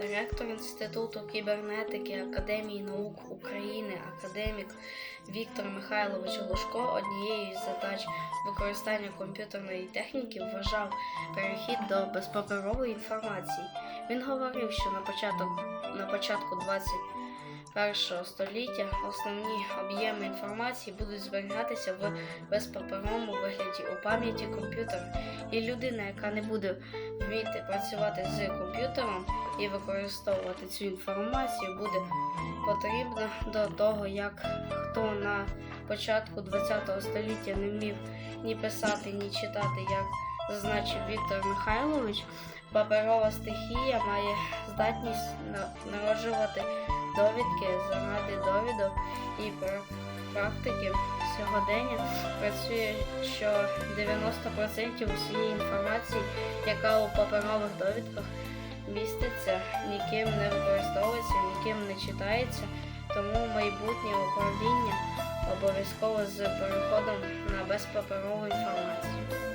Ректор Інституту кібернетики Академії наук України, академік Віктор Михайлович Глушко однією із задач використання комп'ютерної техніки вважав перехід до безпаперової інформації. Він говорив, що на початок на початку 21 століття основні об'єми інформації будуть зберігатися в безпаперовому вигляді у пам'яті комп'ютера, і людина, яка не буде вміти працювати з комп'ютером і використовувати цю інформацію, буде потрібна до того, як хто на початку ХХ століття не вмів ні писати, ні читати, як зазначив Віктор Михайлович. Паперова стихія має здатність народжувати довідки заради довідок і пра- практики сьогодення працює, що 90% усієї інформації, яка у паперових довідках міститься, ніким не використовується, ніким не читається, тому майбутнє управління обов'язково з переходом на безпаперову інформацію.